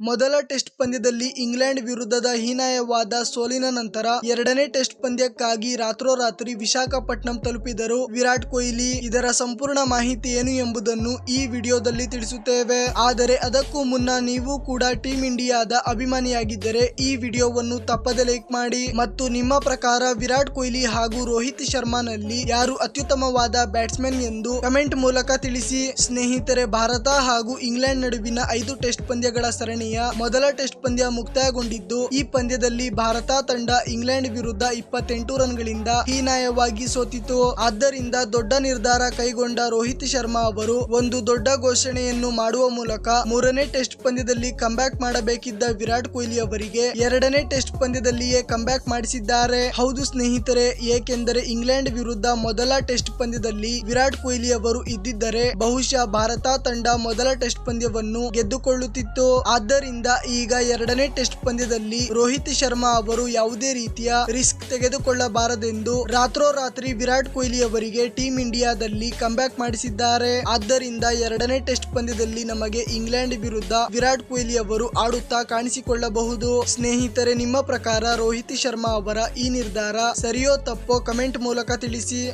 ಮೊದಲ ಟೆಸ್ಟ್ ಪಂದ್ಯದಲ್ಲಿ ಇಂಗ್ಲೆಂಡ್ ವಿರುದ್ಧದ ಹೀನಾಯವಾದ ಸೋಲಿನ ನಂತರ ಎರಡನೇ ಟೆಸ್ಟ್ ಪಂದ್ಯಕ್ಕಾಗಿ ರಾತ್ರೋರಾತ್ರಿ ವಿಶಾಖಪಟ್ಟಣಂ ತಲುಪಿದರು. ವಿರಾಟ್ ಕೊಹ್ಲಿ, ಇದರ ಸಂಪೂರ್ಣ ಮಾಹಿತಿ ಏನು ಎಂಬುದನ್ನು ಈ ವಿಡಿಯೋದಲ್ಲಿ ತಿಳಿಸುತ್ತೇವೆ. ಆದರೆ ಅದಕ್ಕೂ ಮುನ್ನ ನೀವು ಕೂಡ ಟೀಂ ಇಂಡಿಯಾದ ಅಭಿಮಾನಿಯಾಗಿದ್ದರೆ ಈ ವಿಡಿಯೋವನ್ನು ತಪ್ಪದೆ ಲೈಕ್ ಮಾಡಿ ಮತ್ತು ನಿಮ್ಮ ಪ್ರಕಾರ ವಿರಾಟ್ ಕೊಹ್ಲಿ ಹಾಗೂ ರೋಹಿತ್ ಶರ್ಮಾನಲ್ಲಿ ಯಾರು ಅತ್ಯುತ್ತಮವಾದ ಬ್ಯಾಟ್ಸ್ಮನ್ ಎಂದು ಕಮೆಂಟ್ ಮೂಲಕ ತಿಳಿಸಿ. ಸ್ನೇಹಿತರೆ, ಭಾರತ ಹಾಗೂ ಇಂಗ್ಲೆಂಡ್ ನಡುವಿನ ಐದು ಟೆಸ್ಟ್ ಪಂದ್ಯಗಳ ಸರಣಿಯ ಮೊದಲ ಟೆಸ್ಟ್ ಪಂದ್ಯ ಮುಕ್ತಾಯಗೊಂಡಿದ್ದು, ಈ ಪಂದ್ಯದಲ್ಲಿ ಭಾರತ ತಂಡ ಇಂಗ್ಲೆಂಡ್ ವಿರುದ್ಧ ಇಪ್ಪತ್ತೆಂಟು ರನ್ಗಳಿಂದ ಹೀನಾಯವಾಗಿ ಸೋತಿತು. ಆದ್ದರಿಂದ ದೊಡ್ಡ ನಿರ್ಧಾರ ಕೈಗೊಂಡ ರೋಹಿತ್ ಶರ್ಮಾ ಅವರು ಒಂದು ದೊಡ್ಡ ಘೋಷಣೆಯನ್ನು ಮಾಡುವ ಮೂಲಕ ಮೂರನೇ ಟೆಸ್ಟ್ ಪಂದ್ಯದಲ್ಲಿ ಕಂಬ್ಯಾಕ್ ಮಾಡಬೇಕಿದ್ದ ವಿರಾಟ್ ಕೊಹ್ಲಿ ಅವರಿಗೆ ಎರಡನೇ ಟೆಸ್ಟ್ ಪಂದ್ಯದಲ್ಲಿಯೇ ಕಂಬ್ಯಾಕ್ ಮಾಡಿಸಿದ್ದಾರೆ. ಹೌದು ಸ್ನೇಹಿತರೆ, ಏಕೆಂದರೆ ಇಂಗ್ಲೆಂಡ್ ವಿರುದ್ಧ ಮೊದಲ ಟೆಸ್ಟ್ ಪಂದ್ಯದಲ್ಲಿ ವಿರಾಟ್ ಕೊಹ್ಲಿ ಅವರು ಇದ್ದಿದ್ದರೆ ಬಹುಶಃ ಭಾರತ ತಂಡ ಮೊದಲ ಟೆಸ್ಟ್ ಪಂದ್ಯವನ್ನು ಗೆದ್ದುಕೊಳ್ಳುತ್ತಿತ್ತು. ಆದ್ದರಿಂದ ಈಗ ಎರಡನೇ ಟೆಸ್ಟ್ ಪಂದ್ಯದಲ್ಲಿ ರೋಹಿತ್ ಶರ್ಮಾ ಅವರು ಯಾವುದೇ ರೀತಿಯ ರಿಸ್ಕ್ ತೆಗೆದುಕೊಳ್ಳಬಾರದೆಂದು ರಾತ್ರೋರಾತ್ರಿ ವಿರಾಟ್ ಕೊಹ್ಲಿ ಅವರಿಗೆ ಟೀಮ್ ಇಂಡಿಯಾದಲ್ಲಿ ಕಂಬ್ಯಾಕ್ ಮಾಡಿಸಿದ್ದಾರೆ. ಆದ್ದರಿಂದ ಎರಡನೇ ಟೆಸ್ಟ್ ಪಂದ್ಯದಲ್ಲಿ ನಮಗೆ ಇಂಗ್ಲೆಂಡ್ ವಿರುದ್ಧ ವಿರಾಟ್ ಕೊಹ್ಲಿ ಅವರು ಆಡುತ್ತಾ ಕಾಣಿಸಿಕೊಳ್ಳಬಹುದು. ಸ್ನೇಹಿತರೆ, ನಿಮ್ಮ ಪ್ರಕಾರ ರೋಹಿತ್ ಶರ್ಮಾ ಅವರ ಈ ನಿರ್ಧಾರ ಸರಿಯೋ ತಪ್ಪೋ ಕಮೆಂಟ್ ಮೂಲಕ ತಿಳಿಸಿ.